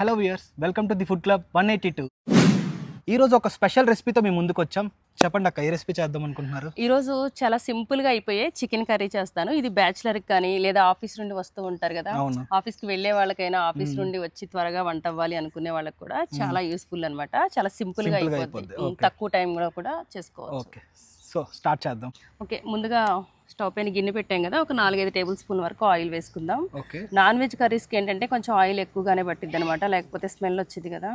Hello viewers welcome to the food club one eighty two ఈరోజు ఒక special రెసిపీతో మేము ముందుకు వచ్చాం. చెప్పండి అక్క ఏ రెసిపీ చేద్దాం అనుకుంటున్నారు? ఈరోజు చాలా సింపుల్గా అయిపోయే చికెన్ కర్రీ చేస్తాను. ఇది బ్యాచులర్ కానీ లేదా ఆఫీస్ నుండి వస్తూ ఉంటారు కదా అవును. ఆఫీస్కి వెళ్ళే వాళ్ళకైనా ఆఫీస్. నుండి వచ్చి త్వరగా వంట అవ్వాలి అనుకునే వాళ్ళకి కూడా చాలా యూస్ఫుల్ అన్నమాట. చాలా సింపుల్గా Simple గా అయిపోద్ది. అయిపోద్ది, ఉమ్, okay. తక్కువ టైం లో కూడా చేసుకోవచ్చు. ఓకే సో స్టార్ట్ చేద్దాం. ఓకే ముందుగా స్టవ్ పైన గిన్నె పెట్టాం కదా ఒక నాలుగైదు టేబుల్ స్పూన్ వరకు ఆయిల్ వేసుకుందాం. నాన్ వెజ్ కర్రీస్కి ఏంటంటే కొంచెం ఆయిల్ ఎక్కువగానే పట్టిద్ది అనమాట లేకపోతే స్మెల్ వచ్చింది కదా.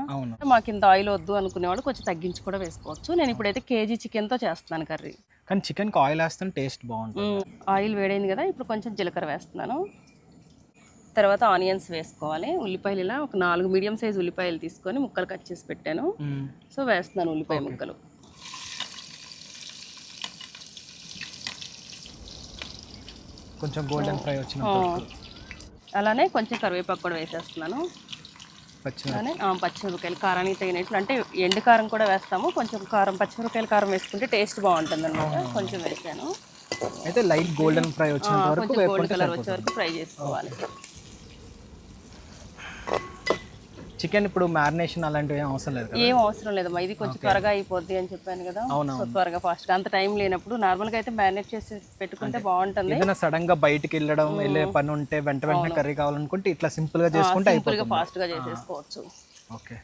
మాకు ఇంత ఆయిల్ వద్దు అనుకునే వాళ్ళు కొంచెం తగ్గించి కూడా వేసుకోవచ్చు. నేను ఇప్పుడైతే కేజీ చికెన్తో చేస్తున్నాను కర్రీ. కానీ చికెన్కి ఆయిల్ వేస్తే టేస్ట్ బాగుంటుంది. ఆయిల్ వేడైంది కదా ఇప్పుడు కొంచెం జీలకర్ర వేస్తున్నాను. తర్వాత ఆనియన్స్ వేసుకోవాలి. ఉల్లిపాయలు ఇలా ఒక నాలుగు మీడియం సైజ్ ఉల్లిపాయలు తీసుకొని ముక్కలు కట్ చేసి పెట్టాను. సో వేస్తున్నాను ఉల్లిపాయ ముక్కలు. కొంచెం గోల్డెన్ ఫ్రై వచ్చిన. అలానే కొంచెం కరివేపాకు కూడా వేసేస్తున్నాను. పచ్చి అలానే ఆ, పచ్చిమిరపకాయలు కారానికి తగినట్లు అంటే ఎండు కారం కూడా వేస్తాము. కొంచెం కారం పచ్చిమిరపకాయలు కారం వేసుకుంటే టేస్ట్ బాగుంటుంది అనమాట కొంచెం వేసాను. అయితే లైట్ గోల్డెన్ ఫ్రై ఆ, వచ్చినంత వరకు కలర్ వచ్చే వరకు ఫ్రై చేసుకోవాలి. చికెన్ ఇప్పుడు మ్యారినేషన్ అలాంటివి ఏం అవసరం లేదు ఏం అవసరం లేదమ్మా. ఇది కొంచెం త్వరగా అయిపోద్ది అని చెప్పాను కదా. అవునవును. సో త్వరగా ఫాస్ట్గా. అంత టైం లేనప్పుడు నార్మల్గా అయితే మ్యారినేట్ చేసి పెట్టుకుంటే బాగుంటుంది. ఏదైనా సడన్గా బయటికి వెళ్ళడం వెళ్ళే పని ఉంటే వెంట వెంటనే కర్రీ కావాలనుకుంటే ఇట్లా సింపుల్గా చేసుకుంటే సింపుల్గా అయిపోతుంది. ఫాస్ట్గా చేసేసుకోవచ్చు. ఓకే.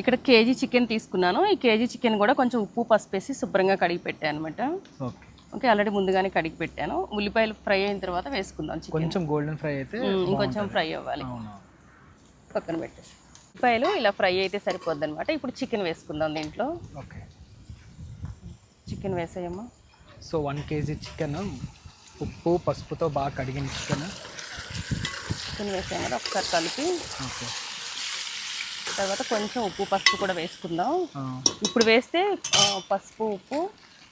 ఇక్కడ కేజీ చికెన్ తీసుకున్నాను. ఈ కేజీ చికెన్ కూడా కొంచెం ఉప్పు పసుపు వేసి శుభ్రంగా కడిగి పెట్టాను అనమాట. ఓకే. ఓకే ఆల్రెడీ ముందుగానే కడిగి పెట్టాను. ఉల్లిపాయలు ఫ్రై అయిన తర్వాత వేసుకుందాం కొంచెం గోల్డెన్ ఫ్రై అయితే ఇంకొంచెం ఫ్రై అవ్వాలి. అవును పక్కన పెట్టేసి. ఉల్లిపాయలు ఇలా ఫ్రై అయితే సరిపోద్ది అనమాట ఇప్పుడు చికెన్ వేసుకుందాం దీంట్లో. ఓకే. చికెన్ వేసేయమ్మా. సో వన్ కేజీ చికెన్ ఉప్పు పసుపుతో బాగా కడిగిన చికెన్. చికెన్ వేసాం కదా ఒకసారి కలిపి. ఓకే. తర్వాత కొంచెం ఉప్పు పసుపు కూడా వేసుకుందాం. ఇప్పుడు వేస్తే పసుపు ఉప్పు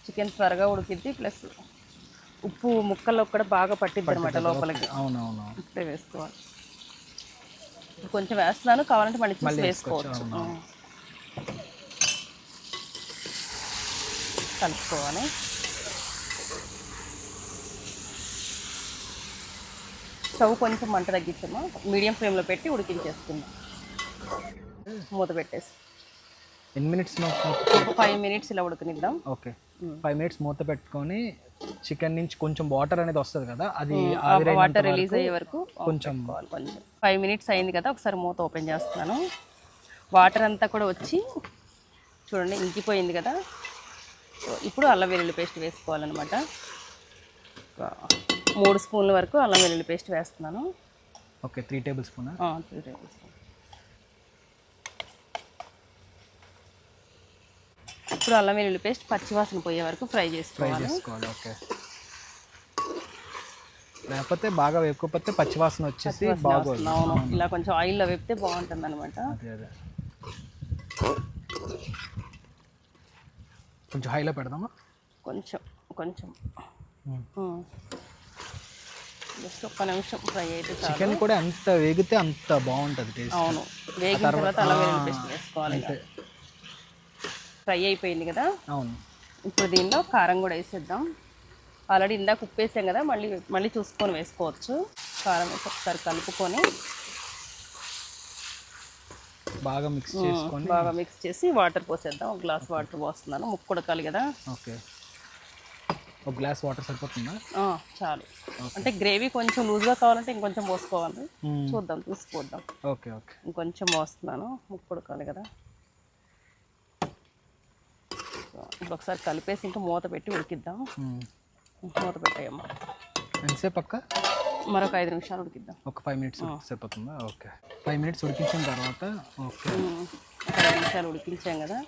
చికెన్ త్వరగా ఉడికిద్ది. ప్లస్ ఉప్పు ముక్కల్లో కూడా బాగా పట్టిద్ది అనమాట లోపలికి. అవునవును. ఇప్పుడే వేసుకోవాలి. కొంచెం వేస్తున్నాను. కావాలంటే మళ్ళీ చూసి మళ్ళీ వేసుకోవచ్చు. కలుపుకోవాలి. స్టవ్ కొంచెం మంట తగ్గించమ్మా. మీడియం ఫ్లేమ్లో పెట్టి ఉడికించేసుకుందాం. మూత పెట్టేసి. ఎన్ని మినిట్స్ ఒక ఫైవ్ మినిట్స్ ఇలా ఉడకనిద్దాం. ఓకే. ఫైవ్ మినిట్స్ మూత పెట్టుకొని చికెన్ నుంచి కొంచెం వాటర్ అనేది వస్తుంది కదా అది ఆవిరైనంత వాటర్ రిలీజ్ అయ్యే వరకు కొంచెం కొంచెం. ఫైవ్ మినిట్స్ అయింది కదా ఒకసారి మూత ఓపెన్ చేస్తున్నాను. వాటర్ అంతా కూడా వచ్చి చూడండి ఇంకిపోయింది కదా. సో ఇప్పుడు అల్లం వెల్లుల్లి పేస్ట్ వేసుకోవాలన్నమాట. మూడు స్పూన్ల వరకు అల్లం వెల్లుల్లి పేస్ట్ వేస్తున్నాను. ఓకే త్రీ టేబుల్ స్పూన్ ఆ, three tablespoons. ఇప్పుడు అల్లం వెల్లుల్లి పేస్ట్ పచ్చివాసన పోయే వరకు ఫ్రై ఫ్రై చేసుకోవాలి. చేసుకోవాలి ఓకే. లేకపోతే బాగా వేపుకోకపోతే పచ్చివాసన వచ్చేసి బాగోదు. అవును. ఇలా కొంచెం ఆయిల్లో వేపితే బాగుంటుంది అనమాట కొంచెం హైలో పెడదామా? కొంచెం కొంచెం. జస్ట్ ఒక్క నిమిషం ఫ్రై అయితే చికెన్ కూడా ఎంత వేగితే అంత బాగుంటుంది టేస్ట్. అవును. వేగిన తర్వాత వెల్లుల్లి పేస్ట్ వేసుకోవాలి ఫ్రై అయిపోయింది కదా? అవును. ఇప్పుడు దీనిలో కారం కూడా వేసేద్దాం. ఆల్రెడీ ఇందాక ఉప్పు వేసాం కదా మళ్ళీ మళ్ళీ చూసుకొని వేసుకోవచ్చు. కారం వేసి ఒకసారి కలుపుకొని. బాగా మిక్స్ చేసుకొని బాగా మిక్స్ చేసి వాటర్ పోసేద్దాం. ఒక గ్లాస్ వాటర్ పోస్తున్నాను. ముక్కు ఉడకాలి కదా? ఓకే. ఒక గ్లాస్ వాటర్ సరిపోతుందా? చాలు. అంటే గ్రేవీ కొంచెం లూజ్గా కావాలంటే ఇంకొంచెం పోసుకోవాలి. చూద్దాం చూసిపోద్దాం ఓకే ఓకే. ఇంకొంచెం పోస్తున్నాను. ముక్కు ఉడకాలి కదా? ఇప్పుడు ఒకసారి కలిపేసి ఇంకా మూత పెట్టి ఉడికిద్దాం. మూత పెట్టేయమ్మా. ఎంతసేపు పక్క మరొక ఐదు నిమిషాలు ఉడికిద్దాం. ఒక ఫైవ్ మినిట్స్ సరిపోతుందా? ఓకే. ఫైవ్ మినిట్స్ ఉడికించిన తర్వాత ఓకే. ఒక ఐదు నిమిషాలు ఉడికించాం కదా.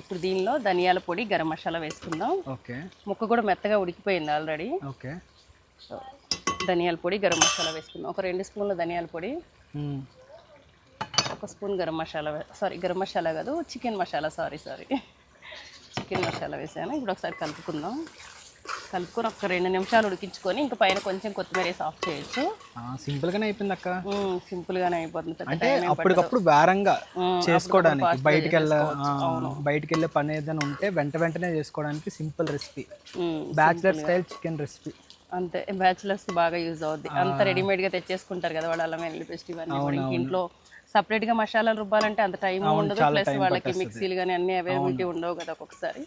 ఇప్పుడు దీనిలో ధనియాల పొడి గరం మసాలా వేసుకుందాం. ఓకే. ముక్క కూడా మెత్తగా ఉడికిపోయింది ఆల్రెడీ. ఓకే. ధనియాల పొడి గరం మసాలా వేసుకుందాం. ఒక రెండు స్పూన్ల ధనియాల పొడి. ఒక స్పూన్ గరం మసాలా సారీ గరం మసాలా కాదు chicken masala sorry sorry chicken masala వేసాను. ఇప్పుడు ఒకసారి కలుపుకుందాం. కలుపుకొని ఒక రెండు నిమిషాలు ఉడికించుకొని ఇంకా పైన కొంచెం కొత్తిమీర వేసి ఆఫ్ చేయొచ్చు. ఆ, సింపుల్గానే అయిపోయింది అక్క. ఉమ్, సింపుల్గానే అయిపోతుంది. అంటే. అప్పటికప్పుడు వేరంగా ఉమ్, చేసుకోవడానికి బయటికి వెళ్ళ. బయటికి వెళ్ళే పని ఏదైనా ఉంటే వెంట వెంటనే చేసుకోవడానికి simple recipe. Bachelor style chicken recipe. అంతే బ్యాచులర్స్ బాగా యూజ్ అవుద్ది. అంత రెడీమేడ్గా తెచ్చేసుకుంటారు కదా వాళ్ళు అల్లం వెల్లుల్లి పేస్ట్ ఇవన్నీ కూడా ఇంక ఇంట్లో సపరేట్గా మసాలాలు రుబ్బాలంటే అంత టైం ఉండదు. ప్లస్ వాళ్ళకి. మిక్సీలు కానీ అన్ని అవైలబిలిటీ ఉండవు కదా ఒక్కొక్కసారి.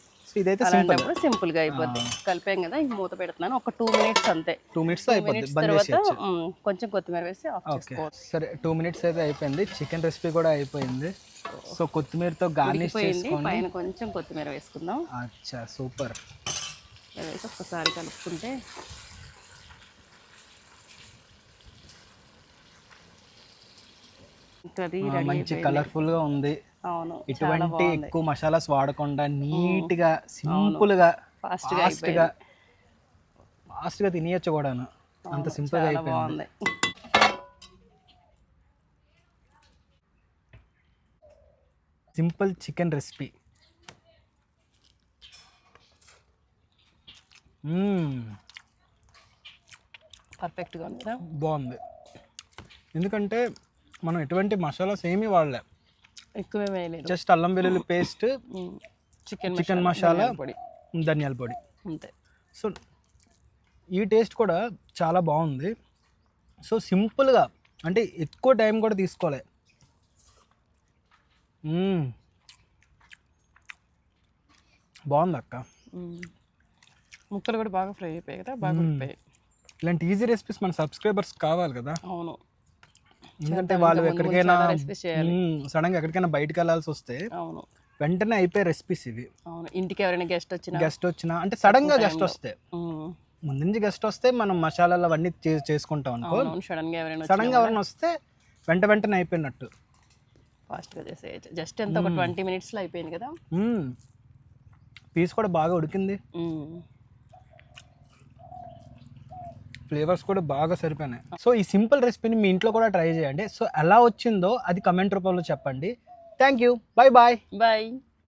అలాంటప్పుడు సింపుల్గా అయిపోద్ది. కలిపాం కదా ఇంక మూత పెడుతున్నాను. ఒక టూ మినిట్స్ అంతే. టూ మినిట్స్ తర్వాత కొంచెం కొత్తిమీర వేసి ఆఫ్ ఓకే చేసుకోవచ్చు. సరే టూ మినిట్స్ అయితే అయిపోయింది. చికెన్ రెసిపీ కూడా అయిపోయింది. సో కొత్తిమీరతో గార్నిష్ చేసుకోండి పైన కొంచెం కొత్తిమీర వేసుకుందాం. అచ్చా సూపర్. వేసి ఒక్కసారి కలుపుకుంటే కర్రీ రెడీ మంచి కలర్ఫుల్గా ఉంది. అవును ఎటువంటి ఎక్కువ మసాలాస్ వాడకుండా నీట్గా సింపుల్గా ఫాస్ట్గా ఫాస్ట్గా తినేయచ్చు కూడాను. అంత సింపుల్గా అయిపోయింది. Simple chicken recipe. పర్ఫెక్ట్గా ఉంది బాగుంది. ఎందుకంటే మనం ఎటువంటి మసాలాస్ ఏమీ వాడలే. ఎక్కువే వేయలేదు. జస్ట్ అల్లం వెల్లుల్లి పేస్ట్ చికెన్ చికెన్ మసాలా పొడి. ధనియాల పొడి. అంతే. సో ఈ టేస్ట్ కూడా చాలా బాగుంది. సో సింపుల్గా అంటే ఎక్కువ టైం కూడా తీసుకోలే. బాగుంది అక్క. ముక్కలు కూడా బాగా ఫ్రై అయిపోయాయి కదా బాగా ఇలాంటి ఈజీ రెసిపీస్ మన సబ్స్క్రైబర్స్ కావాలి కదా. అవును. ఎందుకంటే వాళ్ళు ఎక్కడికైనా చేయాలి. సడన్గా ఎక్కడికైనా బయటకు వెళ్ళాల్సి వస్తే అవును. వెంటనే అయిపోయే రెసిపీస్ ఇవి. అవును. ఇంటికి ఎవరైనా గెస్ట్ వచ్చినా గెస్ట్ వచ్చినా అంటే సడన్గా గెస్ట్ వస్తే. ముందు నుంచి గెస్ట్ వస్తే మనం మసాలాలు అవన్నీ చేసుకుంటాం అనుకో సడన్గా ఎవరైనా సడన్గా ఎవరైనా వస్తే వెంట వెంటనే అయిపోయినట్టు. ఫాస్ట్గా చేసేయచ్చు. జస్ట్ ఎంత ఒక ట్వంటీ మినిట్స్లో అయిపోయింది కదా? పీస్ కూడా బాగా ఉడికింది. ఫ్లేవర్స్ కూడా బాగా సరిపోయినాయి. సో ఈ సింపుల్ రెసిపీని మీ ఇంట్లో కూడా ట్రై చేయండి. సో ఎలా వచ్చిందో అది కమెంట్ రూపంలో చెప్పండి. Thank you. Bye bye. Bye.